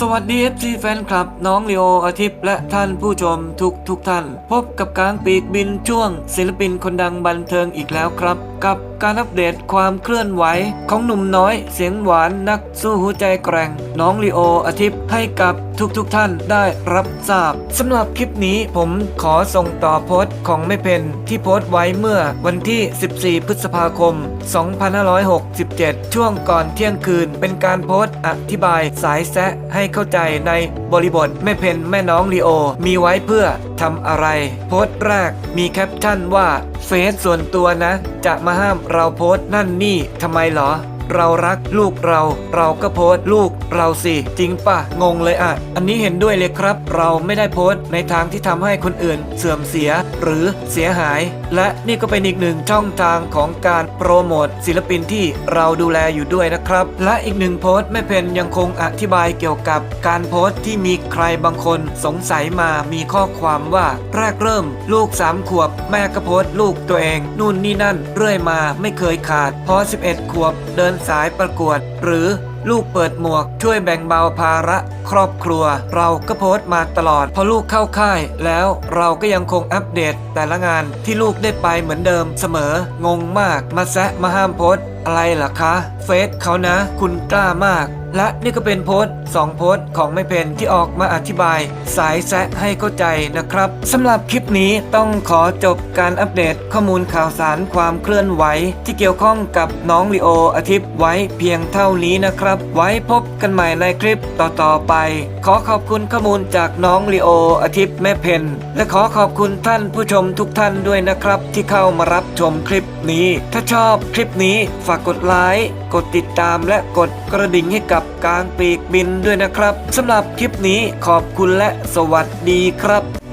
สวัสดี FC แฟนคลับน้องลีโออาทิตย์และท่านผู้ชมทุกทุกท่าน พบกับกลางปีกบินช่วงศิลปินคนดังบันเทิงอีกแล้วครับ กับการอัปเดตความเคลื่อนไหว ของหนุ่มน้อยเสียงหวานนักสู้หัวใจแกร่ง น้องลีโออาทิตย์ให้กับทุกทุกท่านได้รับทราบสำหรับคลิปนี้ผมขอส่งต่อโพสต์ของไม่เพนที่โพสต์ไว้เมื่อวันที่ 14 พฤษภาคม 2567 ช่วงก่อนเที่ยงคืนเป็นการโพสต์อธิบายสายแซะให้เข้าใจในบริบทแม่เพนแม่น้องลีโอมีไว้เพื่อทำอะไร โพสต์แรกมีแคปชั่นว่าเฟซส่วนตัวนะ จะมาห้ามเราโพสต์นั่นนี่ทำไมเหรอ เรารักลูกเรา เราก็โพสต์ลูกเราสิจริงปะงงเลยอะ อันนี้เห็นด้วยเลยครับ เราไม่ได้โพสต์ในทางที่ทำให้คนอื่นเสื่อมเสียหรือเสียหาย และนี่ก็เป็นอีกหนึ่งช่องทางของการโปรโมทศิลปินที่เราดูแลอยู่ด้วยนะครับ และอีกหนึ่งโพสต์แม่เพนยังคงอธิบายเกี่ยวกับการโพสต์ที่มีใครบางคนสงสัยมามีข้อความว่าแรกเริ่ม ลูกสามขวบ แม่ก็โพสต์ลูกตัวเอง นู่นนี่นั่นเรื่อยมาไม่เคยขาดพอ 11 ขวบเดินสายประกวด หรือลูกเปิดหมวกช่วยแบ่งเบาภาระ ครอบครัว เราก็โพสต์มาตลอด พอลูกเข้าค่าย แล้วเราก็ยังคงอัปเดต แต่ละงานที่ลูกได้ไปเหมือนเดิมเสมอ งงมากมาแซะมาห้ามโพสต์อะไรล่ะคะ เฟซเขานะ คุณกล้ามาก และนี่ก็เป็นโพสต์สองโพสต์ของไม่เพนที่ออกมาอธิบาย สายแซะให้เข้าใจนะครับสำหรับคลิปนี้ต้องขอจบการอัปเดตข้อมูลข่าวสารความเคลื่อนไหว ที่เกี่ยวข้องกับน้องลีโออาทิตย์ไว้เพียงเท่านี้นะครับ ไว้พบกันใหม่ในคลิปต่อๆไป ขอขอบคุณข้อมูลจากน้องลีโออาทิตย์แม่เพนและขอขอบคุณท่านผู้ชมทุกท่านด้วยนะครับ ที่เข้ามารับชมคลิปนี้ ถ้าชอบคลิปนี้ฝากกดไลค์กดติดตามและกดกระดิ่งให้กับกลางปีกบินด้วยนะครับสำหรับคลิปนี้ขอบคุณและสวัสดีครับ